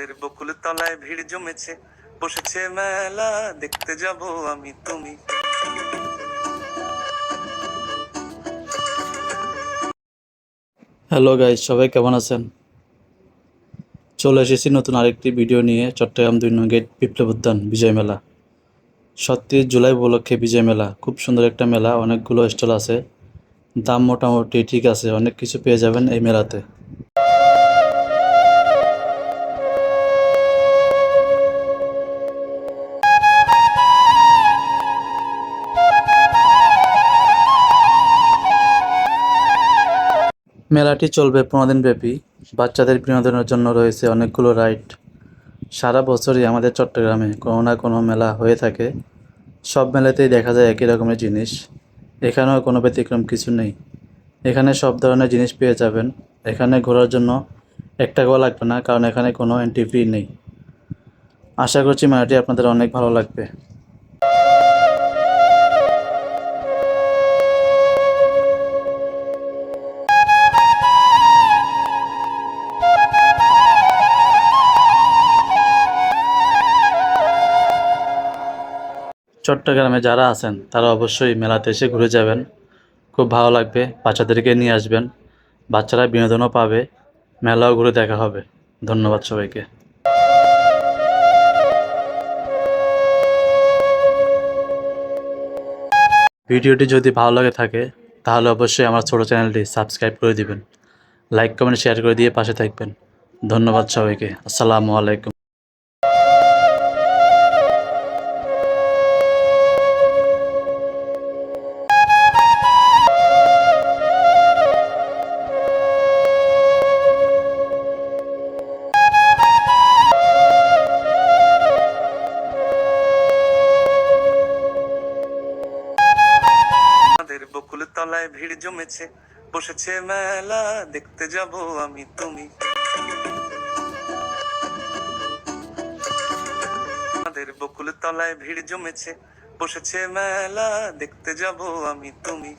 আমাদের বকুল তলায় ভিড় জমেছে। বসেছে মেলা, দেখতে যাব আমি তুমি। হ্যালো গাইজ সবাই কেমন আছেন? চলে এসেছি নতুন আরেকটি ভিডিও নিয়ে, চট্টগ্রাম দুই নং গেট বিপ্লব উদ্যান বিজয় মেলা। সত্যি জুলাই উপলক্ষে বিজয় মেলা, খুব সুন্দর একটা মেলা, অনেকগুলো স্টল আছে। দাম মোটামুটি ঠিক আছে, অনেক কিছু পেয়ে যাবেন এই মেলাতে। মেলাটি চলবে পনেরো দিন ব্যাপী বাচ্চাদের বিনোদনের জন্য রয়েছে অনেকগুলো রাইড। সারা বছরই আমাদের চট্টগ্রামে কোনো না কোনো মেলা হয়ে থাকে। সব মেলাতেই দেখা যায় একই রকমের জিনিস। এখানেও কোনো ব্যতিক্রম কিছু নেই। এখানে সব ধরনের জিনিস পেয়ে যাবেন। এখানে ঘোরার জন্য এক টাকাও লাগবে না, কারণ এখানে কোনো এন্ট্রি ফি নেই। আশা করছি মেলাটি আপনাদের অনেক ভালো লাগবে। চট্টগ্রামে যারা আছেন, তারা অবশ্যই মেলাতে এসে ঘুরে যাবেন। খুব ভালো লাগবে, বাচ্চাদেরকে নিয়ে আসবেন। বাচ্চারা বিনোদনও পাবে, মেলাও ঘুরে দেখা হবে। ধন্যবাদ সবাইকে। ভিডিওটি যদি ভালো লাগে থাকে, তাহলে অবশ্যই আমার ছোটো চ্যানেলটি সাবস্ক্রাইব করে দিবেন। লাইক, কমেন্ট, শেয়ার করে দিয়ে পাশে থাকবেন। ধন্যবাদ সবাইকে। আসসালামু আলাইকুম। আমাদের বকুল তলায় ভিড় জমেছে। বসেছে মেলা, দেখতে যাব আমি তুমি। আমাদের বকুল তলায় ভিড় জমেছে। বসেছে মেলা, দেখতে যাব আমি তুমি।